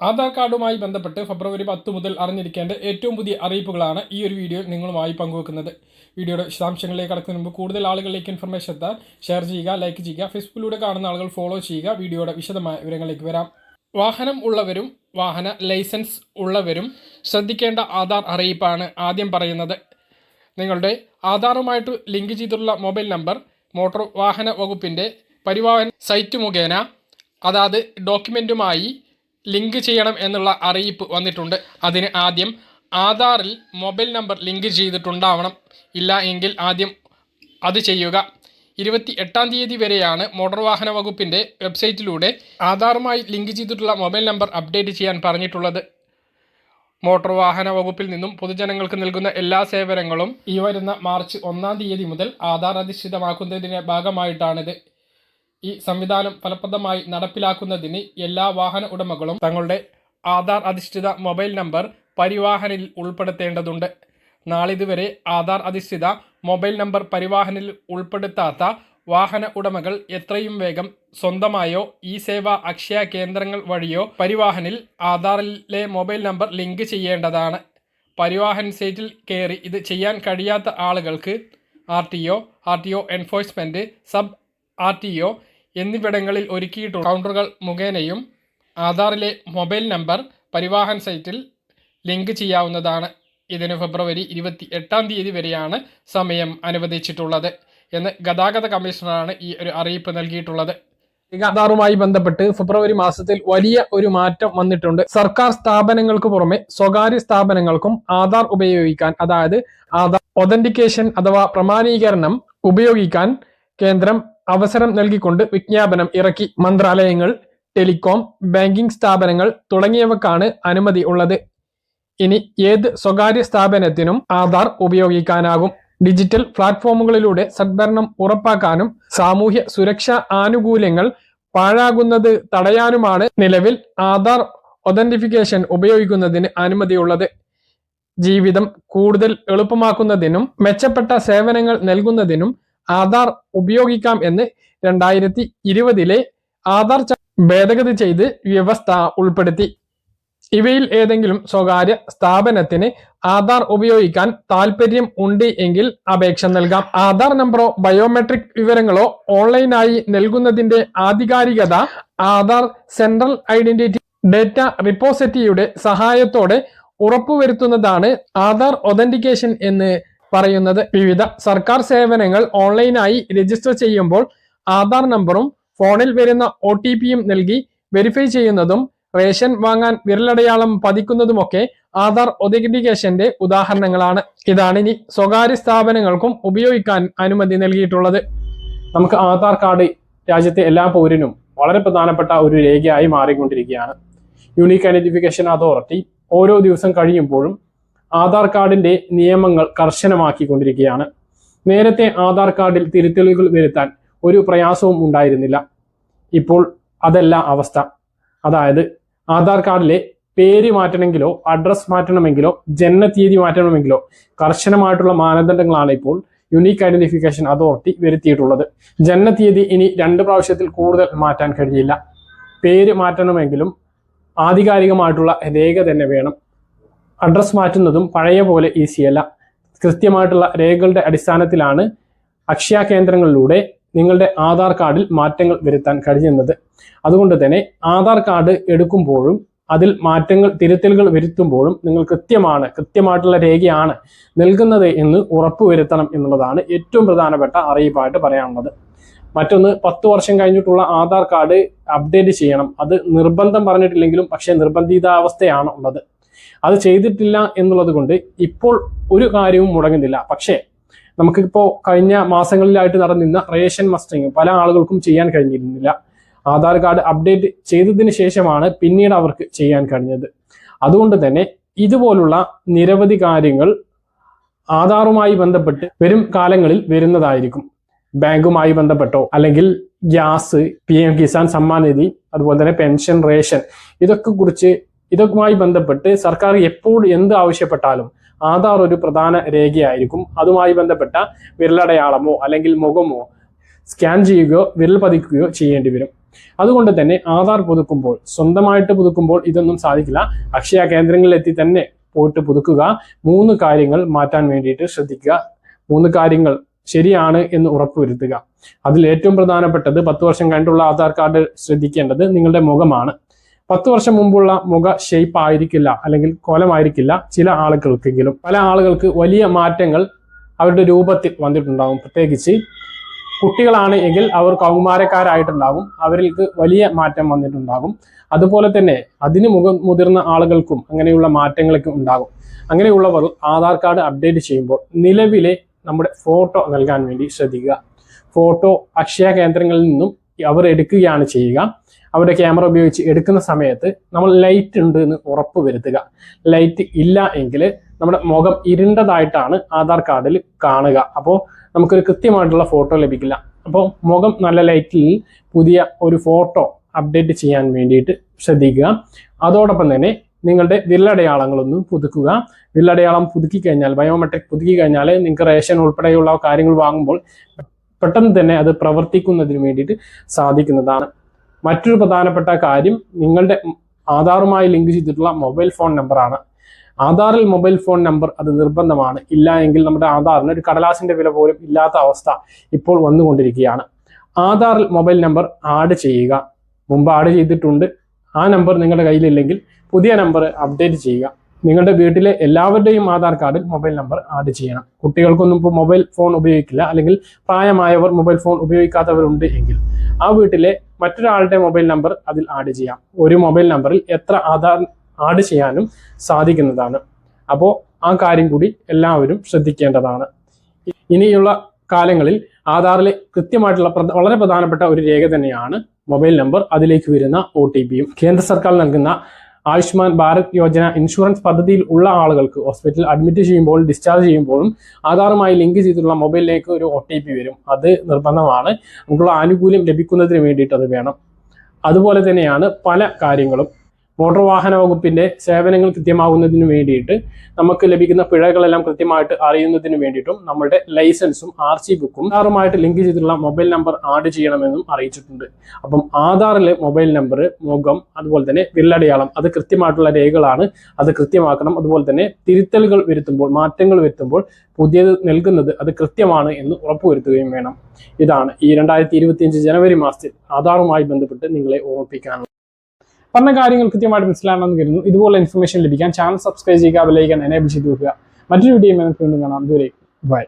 ആധാർ കാർഡുമായി ബന്ധപ്പെട്ട് ഫെബ്രുവരി പത്ത് മുതൽ അറിഞ്ഞിരിക്കേണ്ട ഏറ്റവും പുതിയ അറിയിപ്പുകളാണ് ഈ ഒരു വീഡിയോയിൽ നിങ്ങളുമായി പങ്കുവെക്കുന്നത്. വീഡിയോയുടെ വിശദാംശങ്ങളിലേക്ക് കടക്കുന്നതിന് മുമ്പ് കൂടുതൽ ആളുകളിലേക്ക് ഇൻഫർമേഷൻ എത്താൻ ഷെയർ ചെയ്യുക ലൈക്ക് ചെയ്യുക ഫേസ്ബുക്കിലൂടെ കാണുന്ന ആളുകൾ ഫോളോ ചെയ്യുക. വീഡിയോയുടെ വിശദമായ വിവരങ്ങളിലേക്ക് വരാം. വാഹനം ഉള്ളവരും വാഹന ലൈസൻസ് ഉള്ളവരും ശ്രദ്ധിക്കേണ്ട ആധാർ അറിയിപ്പാണ് ആദ്യം പറയുന്നത്. നിങ്ങളുടെ ആധാറുമായിട്ട് ലിങ്ക് ചെയ്തിട്ടുള്ള മൊബൈൽ നമ്പർ മോട്ടോർ വാഹന വകുപ്പിന്റെ പരിവാഹൻ സൈറ്റ് മുഖേന അതാത് ഡോക്യുമെന്റുമായി ലിങ്ക് ചെയ്യണം എന്നുള്ള അറിയിപ്പ് വന്നിട്ടുണ്ട്. അതിന് ആദ്യം ആധാറിൽ മൊബൈൽ നമ്പർ ലിങ്ക് ചെയ്തിട്ടുണ്ടാവണം. ഇല്ല എങ്കിൽ ആദ്യം അത് ചെയ്യുക. ഇരുപത്തി എട്ടാം തീയതി വരെയാണ് മോട്ടോർ വാഹന വകുപ്പിന്റെ വെബ്സൈറ്റിലൂടെ ആധാറുമായി ലിങ്ക് ചെയ്തിട്ടുള്ള മൊബൈൽ നമ്പർ അപ്ഡേറ്റ് ചെയ്യാൻ പറഞ്ഞിട്ടുള്ളത്. മോട്ടോർ വാഹന വകുപ്പിൽ നിന്നും പൊതുജനങ്ങൾക്ക് നൽകുന്ന എല്ലാ സേവനങ്ങളും ഈ വരുന്ന മാർച്ച് ഒന്നാം തീയതി മുതൽ ആധാർ അധിഷ്ഠിതമാക്കുന്നതിന്റെ ഭാഗമായിട്ടാണിത്. ഈ സംവിധാനം ഫലപ്രദമായി നടപ്പിലാക്കുന്നതിന് എല്ലാ വാഹന ഉടമകളും തങ്ങളുടെ ആധാർ അധിഷ്ഠിത മൊബൈൽ നമ്പർ പരിവാഹനിൽ ഉൾപ്പെടുത്തേണ്ടതുണ്ട്. നാളിതുവരെ ആധാർ അധിഷ്ഠിത മൊബൈൽ നമ്പർ പരിവാഹനിൽ ഉൾപ്പെടുത്താത്ത വാഹന ഉടമകൾ എത്രയും വേഗം സ്വന്തമായോ ഇ സേവ അക്ഷയ കേന്ദ്രങ്ങൾ വഴിയോ പരിവാഹനിൽ ആധാറിലെ മൊബൈൽ നമ്പർ ലിങ്ക് ചെയ്യേണ്ടതാണ്. പരിവാഹൻ സൈറ്റിൽ കയറി ഇത് ചെയ്യാൻ കഴിയാത്ത ആളുകൾക്ക് R T O R T O enforcement sub R T O എന്നിവിടങ്ങളിൽ ഒരുക്കിയിട്ടുള്ള കൗണ്ടറുകൾ മുഖേനയും ആധാറിലെ മൊബൈൽ നമ്പർ പരിവാഹൻ സൈറ്റിൽ ലിങ്ക് ചെയ്യാവുന്നതാണ്. ഇതിന് ഫെബ്രുവരി ഇരുപത്തി എട്ടാം തീയതി വരെയാണ് സമയം അനുവദിച്ചിട്ടുള്ളത് എന്ന് ഗതാഗത കമ്മീഷണറാണ് ഈ ഒരു അറിയിപ്പ് നൽകിയിട്ടുള്ളത്. ആധാറുമായി ബന്ധപ്പെട്ട് ഫെബ്രുവരി മാസത്തിൽ വലിയ ഒരു മാറ്റം വന്നിട്ടുണ്ട്. സർക്കാർ സ്ഥാപനങ്ങൾക്ക് പുറമെ സ്വകാര്യ സ്ഥാപനങ്ങൾക്കും ആധാർ ഉപയോഗിക്കാൻ അതായത് ആധാർ ഒതന്റിക്കേഷൻ അഥവാ പ്രമാണീകരണം ഉപയോഗിക്കാൻ കേന്ദ്രം അവസരം നൽകിക്കൊണ്ട് വിജ്ഞാപനം ഇറക്കി. മന്ത്രാലയങ്ങൾ ടെലികോം ബാങ്കിംഗ് സ്ഥാപനങ്ങൾ തുടങ്ങിയവക്കാണ് അനുമതി ഉള്ളത്. ഇനി ഏത് സ്വകാര്യ സ്ഥാപനത്തിനും ആധാർ ഉപയോഗിക്കാനാകും. ഡിജിറ്റൽ പ്ലാറ്റ്ഫോമുകളിലൂടെ സദ്ഭരണം ഉറപ്പാക്കാനും സാമൂഹ്യ സുരക്ഷാ ആനുകൂല്യങ്ങൾ പാഴാകുന്നത് തടയാനുമാണ് നിലവിൽ ആധാർ ഒതന്റിഫിക്കേഷൻ ഉപയോഗിക്കുന്നതിന് അനുമതിയുള്ളത്. ജീവിതം കൂടുതൽ എളുപ്പമാക്കുന്നതിനും മെച്ചപ്പെട്ട സേവനങ്ങൾ നൽകുന്നതിനും ആധാർ ഉപയോഗിക്കാം എന്ന് രണ്ടായിരത്തി ഇരുപതിലെ ആധാർ ഭേദഗതി ചെയ്ത് വ്യവസ്ഥ ഉൾപ്പെടുത്തി. ഇവയിൽ ഏതെങ്കിലും സ്വകാര്യ സ്ഥാപനത്തിന് ആധാർ ഉപയോഗിക്കാൻ താൽപ്പര്യം ഉണ്ട് എങ്കിൽ അപേക്ഷ നൽകാം. ആധാർ നമ്പറോ ബയോമെട്രിക് വിവരങ്ങളോ ഓൺലൈനായി നൽകുന്നതിന്റെ ആധികാരികത ആധാർ സെൻട്രൽ ഐഡന്റിറ്റി ഡേറ്റ റിപ്പോസിറ്ററിയുടെ സഹായത്തോടെ ഉറപ്പുവരുത്തുന്നതാണ് ആധാർ ഒതന്റിക്കേഷൻ എന്ന് പറയുന്നത് വിവിധ സർക്കാർ സേവനങ്ങൾ ഓൺലൈനായി രജിസ്റ്റർ ചെയ്യുമ്പോൾ ആധാർ നമ്പറും ഫോണിൽ വരുന്ന ഒ ടി പിയും നൽകി വെരിഫൈ ചെയ്യുന്നതും റേഷൻ വാങ്ങാൻ വിരലടയാളം പതിക്കുന്നതുമൊക്കെ ആധാർ ഒതന്റിക്കേഷന്റെ ഉദാഹരണങ്ങളാണ്. ഇതാണ് ഇനി സ്വകാര്യ സ്ഥാപനങ്ങൾക്കും ഉപയോഗിക്കാൻ അനുമതി നൽകിയിട്ടുള്ളത്. നമുക്ക് ആധാർ കാർഡ് രാജ്യത്തെ എല്ലാ പൗരനും വളരെ പ്രധാനപ്പെട്ട ഒരു രേഖയായി മാറിക്കൊണ്ടിരിക്കുകയാണ്. യൂണീക്ക് ഐഡന്റിഫിക്കേഷൻ അതോറിറ്റി ഓരോ ദിവസം കഴിയുമ്പോഴും ആധാർ കാർഡിന്റെ നിയമങ്ങൾ കർശനമാക്കിക്കൊണ്ടിരിക്കുകയാണ്. നേരത്തെ ആധാർ കാർഡിൽ തിരുത്തലുകൾ വരുത്താൻ ഒരു പ്രയാസവും ഉണ്ടായിരുന്നില്ല. ഇപ്പോൾ അതല്ല അവസ്ഥ. അതായത് ആധാർ കാർഡിലെ പേര് മാറ്റണമെങ്കിലോ അഡ്രസ് മാറ്റണമെങ്കിലോ തീയതി മാറ്റണമെങ്കിലോ കർശനമായിട്ടുള്ള മാനദണ്ഡങ്ങളാണ് ഇപ്പോൾ യുണീക്ക് ഐഡന്റിഫിക്കേഷൻ അതോറിറ്റി വരുത്തിയിട്ടുള്ളത്. തീയതി ഇനി രണ്ട് പ്രാവശ്യത്തിൽ കൂടുതൽ മാറ്റാൻ കഴിയില്ല. പേര് മാറ്റണമെങ്കിലും ആധികാരികമായിട്ടുള്ള രേഖ തന്നെ വേണം. അഡ്രസ് മാറ്റുന്നതും പഴയ പോലെ ഈസിയല്ല കൃത്യമായിട്ടുള്ള രേഖകളുടെ അടിസ്ഥാനത്തിലാണ് അക്ഷയ കേന്ദ്രങ്ങളിലൂടെ നിങ്ങളുടെ ആധാർ കാർഡിൽ മാറ്റങ്ങൾ വരുത്താൻ കഴിയുന്നത്. അതുകൊണ്ട് തന്നെ ആധാർ കാർഡ് എടുക്കുമ്പോഴും അതിൽ മാറ്റങ്ങൾ തിരുത്തലുകൾ വരുത്തുമ്പോഴും നിങ്ങൾ കൃത്യമാണ് കൃത്യമായിട്ടുള്ള രേഖയാണ് നൽകുന്നത് എന്ന് ഉറപ്പുവരുത്തണം എന്നുള്ളതാണ് ഏറ്റവും പ്രധാനപ്പെട്ട അറിയിപ്പായിട്ട് പറയാനുള്ളത്. മറ്റൊന്ന് പത്ത് വർഷം കഴിഞ്ഞിട്ടുള്ള ആധാർ കാർഡ് അപ്ഡേറ്റ് ചെയ്യണം. അത് നിർബന്ധം പറഞ്ഞിട്ടില്ലെങ്കിലും പക്ഷേ നിർബന്ധിതാവസ്ഥയാണ് ഉള്ളത്. അത് ചെയ്തിട്ടില്ല എന്നുള്ളത് കൊണ്ട് ഇപ്പോൾ ഒരു കാര്യവും മുടങ്ങുന്നില്ല. പക്ഷേ നമുക്കിപ്പോൾ കഴിഞ്ഞ മാസങ്ങളിലായിട്ട് നടന്നിരുന്ന റേഷൻ മസ്റ്ററിങ് പല ആളുകൾക്കും ചെയ്യാൻ കഴിഞ്ഞിരുന്നില്ല. ആധാർ കാർഡ് അപ്ഡേറ്റ് ചെയ്തതിന് ശേഷമാണ് പിന്നീട് അവർക്ക് ചെയ്യാൻ കഴിഞ്ഞത്. അതുകൊണ്ട് തന്നെ ഇതുപോലുള്ള നിരവധി കാര്യങ്ങൾ ആധാറുമായി ബന്ധപ്പെട്ട് വരും കാലങ്ങളിൽ വരുന്നതായിരിക്കും. ബാങ്കുമായി ബന്ധപ്പെട്ടോ അല്ലെങ്കിൽ gas P M Kisan Samman Nidhi അതുപോലെ തന്നെ പെൻഷൻ റേഷൻ ഇതൊക്കെ കുറിച്ച് ഇതൊക്കെയുമായി ബന്ധപ്പെട്ട് സർക്കാർ എപ്പോൾ എന്ത് ആവശ്യപ്പെട്ടാലും ആധാർ ഒരു പ്രധാന രേഖയായിരിക്കും. അതുമായി ബന്ധപ്പെട്ട വിരലടയാളമോ അല്ലെങ്കിൽ മുഖമോ സ്കാൻ ചെയ്യുകയോ വിരൽ പതിക്കുകയോ ചെയ്യേണ്ടി വരും. അതുകൊണ്ട് തന്നെ ആധാർ പുതുക്കുമ്പോൾ സ്വന്തമായിട്ട് പുതുക്കുമ്പോൾ ഇതൊന്നും സാധിക്കില്ല. അക്ഷയ കേന്ദ്രങ്ങളിലെത്തി തന്നെ പോയിട്ട് പുതുക്കുക മൂന്ന് കാര്യങ്ങൾ മാറ്റാൻ വേണ്ടിയിട്ട് ശ്രദ്ധിക്കുക. മൂന്ന് കാര്യങ്ങൾ ശരിയാണ് എന്ന് ഉറപ്പുവരുത്തുക. അതിൽ ഏറ്റവും പ്രധാനപ്പെട്ടത് പത്ത് വർഷം കഴിഞ്ഞിട്ടുള്ള ആധാർ കാർഡ് ശ്രദ്ധിക്കേണ്ടത് നിങ്ങളുടെ മുഖമാണ്. പത്ത് വർഷം മുമ്പുള്ള മുഖ ഷേപ്പ് ആയിരിക്കില്ല അല്ലെങ്കിൽ കോലമായിരിക്കില്ല ചില ആളുകൾക്കെങ്കിലും. പല ആളുകൾക്ക് വലിയ മാറ്റങ്ങൾ അവരുടെ രൂപത്തിൽ വന്നിട്ടുണ്ടാകും പ്രത്യേകിച്ച് കുട്ടികളാണ് എങ്കിൽ അവർ കൗമാരക്കാരായിട്ടുണ്ടാകും. അവർക്ക് വലിയ മാറ്റം വന്നിട്ടുണ്ടാകും. അതുപോലെ തന്നെ അതിന് മുഖം മുതിർന്ന ആളുകൾക്കും അങ്ങനെയുള്ള മാറ്റങ്ങളൊക്കെ ഉണ്ടാകും. അങ്ങനെയുള്ളവർ ആധാർ കാർഡ് അപ്ഡേറ്റ് ചെയ്യുമ്പോൾ നിലവിലെ നമ്മുടെ ഫോട്ടോ നൽകാൻ വേണ്ടി ശ്രദ്ധിക്കുക. ഫോട്ടോ അക്ഷയ കേന്ദ്രങ്ങളിൽ നിന്നും അവർ എടുക്കുകയാണ് ചെയ്യുക. അവരുടെ ക്യാമറ ഉപയോഗിച്ച് എടുക്കുന്ന സമയത്ത് നമ്മൾ ലൈറ്റ് ഉണ്ട് എന്ന് ഉറപ്പ് വരുത്തുക. ലൈറ്റ് ഇല്ല എങ്കിൽ നമ്മുടെ മുഖം ഇരുണ്ടതായിട്ടാണ് ആധാർ കാർഡിൽ കാണുക. അപ്പോൾ നമുക്കൊരു കൃത്യമായിട്ടുള്ള ഫോട്ടോ ലഭിക്കില്ല. അപ്പോൾ മുഖം നല്ല ലൈറ്റിൽ പുതിയ ഒരു ഫോട്ടോ അപ്ഡേറ്റ് ചെയ്യാൻ വേണ്ടിയിട്ട് ശ്രദ്ധിക്കുക. അതോടൊപ്പം തന്നെ നിങ്ങളുടെ വിരലടയാളങ്ങളൊന്നും പുതുക്കുക. വിരലടയാളം പുതുക്കി കഴിഞ്ഞാൽ ബയോമെട്രിക് പുതുക്കി കഴിഞ്ഞാൽ നിങ്ങൾക്ക് റേഷൻ ഉൾപ്പെടെയുള്ള കാര്യങ്ങൾ വാങ്ങുമ്പോൾ പെട്ടെന്ന് തന്നെ അത് പ്രവർത്തിക്കുന്നതിന് വേണ്ടിയിട്ട് സാധിക്കുന്നതാണ്. മറ്റൊരു പ്രധാനപ്പെട്ട കാര്യം നിങ്ങളുടെ ആധാറുമായി ലിങ്ക് ചെയ്തിട്ടുള്ള മൊബൈൽ ഫോൺ നമ്പറാണ്. ആധാറിൽ മൊബൈൽ ഫോൺ നമ്പർ അത് നിർബന്ധമാണ്. ഇല്ല എങ്കിൽ നമ്മുടെ ആധാറിന് ഒരു കടലാസിന്റെ വില പോലും ഇല്ലാത്ത അവസ്ഥ ഇപ്പോൾ വന്നുകൊണ്ടിരിക്കുകയാണ്. ആധാറിൽ മൊബൈൽ നമ്പർ ആഡ് ചെയ്യുക. മുമ്പ് ആഡ് ചെയ്തിട്ടുണ്ട്. ആ നമ്പർ നിങ്ങളുടെ കയ്യിലില്ലെങ്കിൽ പുതിയ നമ്പർ അപ്ഡേറ്റ് ചെയ്യുക. നിങ്ങളുടെ വീട്ടിലെ എല്ലാവരുടെയും ആധാർ കാർഡിൽ മൊബൈൽ നമ്പർ ആഡ് ചെയ്യണം. കുട്ടികൾക്കൊന്നും ഇപ്പോൾ മൊബൈൽ ഫോൺ ഉപയോഗിക്കില്ല. അല്ലെങ്കിൽ പ്രായമായവർ മൊബൈൽ ഫോൺ ഉപയോഗിക്കാത്തവരുണ്ട് എങ്കിൽ ആ വീട്ടിലെ മറ്റൊരാളുടെ മൊബൈൽ നമ്പർ അതിൽ ആഡ് ചെയ്യാം. ഒരു മൊബൈൽ നമ്പറിൽ എത്ര ആധാർ ആഡ് ചെയ്യാനും സാധിക്കുന്നതാണ്. അപ്പോൾ ആ കാര്യം കൂടി എല്ലാവരും ശ്രദ്ധിക്കേണ്ടതാണ്. ഇനിയുള്ള കാലങ്ങളിൽ ആധാറിലെ കൃത്യമായിട്ടുള്ള വളരെ പ്രധാനപ്പെട്ട ഒരു രേഖ തന്നെയാണ് മൊബൈൽ നമ്പർ. അതിലേക്ക് വരുന്ന ഒ കേന്ദ്ര സർക്കാർ നൽകുന്ന ആയുഷ്മാൻ ഭാരത് യോജന ഇൻഷുറൻസ് പദ്ധതിയിൽ ഉള്ള ആളുകൾക്ക് ഹോസ്പിറ്റലിൽ അഡ്മിറ്റ് ചെയ്യുമ്പോൾ ഡിസ്ചാർജ് ചെയ്യുമ്പോഴും ആധാറുമായി ലിങ്ക് ചെയ്തിട്ടുള്ള മൊബൈലിലേക്ക് ഒരു ഒ വരും. അത് നിർബന്ധമാണ്. നമുക്കുള്ള ആനുകൂല്യം ലഭിക്കുന്നതിന് വേണ്ടിയിട്ട് അത് വേണം. അതുപോലെ തന്നെയാണ് പല കാര്യങ്ങളും. മോട്ടോർ വാഹന വകുപ്പിന്റെ സേവനങ്ങൾ കൃത്യമാകുന്നതിന് വേണ്ടിയിട്ട് നമുക്ക് ലഭിക്കുന്ന പിഴകളെല്ലാം കൃത്യമായിട്ട് അറിയുന്നതിന് വേണ്ടിയിട്ടും നമ്മുടെ ലൈസൻസും ആർ സി ബുക്കും ആധാറുമായിട്ട് ലിങ്ക് ചെയ്തിട്ടുള്ള മൊബൈൽ നമ്പർ ആഡ് ചെയ്യണമെന്നും അറിയിച്ചിട്ടുണ്ട്. അപ്പം ആധാറിലെ മൊബൈൽ നമ്പർ മുഖം അതുപോലെ തന്നെ വിരലടയാളം അത് കൃത്യമായിട്ടുള്ള രേഖകളാണ്. അത് കൃത്യമാക്കണം. അതുപോലെ തന്നെ തിരുത്തലുകൾ വരുത്തുമ്പോൾ മാറ്റങ്ങൾ വരുത്തുമ്പോൾ പുതിയത് നൽകുന്നത് അത് കൃത്യമാണ് എന്ന് ഉറപ്പുവരുത്തുകയും വേണം. ഇതാണ് ഈ രണ്ടായിരത്തി ഇരുപത്തിയഞ്ച് ജനുവരി മാസത്തിൽ ആധാറുമായി ബന്ധപ്പെട്ട് നിങ്ങളെ ഓർമ്മിപ്പിക്കാനുള്ളത്. പറഞ്ഞ കാര്യങ്ങൾ കൃത്യമായിട്ട് മനസ്സിലാണെന്ന് കരുതുന്നു. ഇതുപോലെ ഇൻഫർമേഷൻ ലഭിക്കാൻ ചാനൽ സബ്സ്ക്രൈബ് ചെയ്യുക വിലയിക്കാൻ എനേബിൾ ചെയ്ത് വെക്കുക. മറ്റൊരു വീഡിയോ നമുക്ക് വീണ്ടും കാണാം. ദൂരെ ബൈ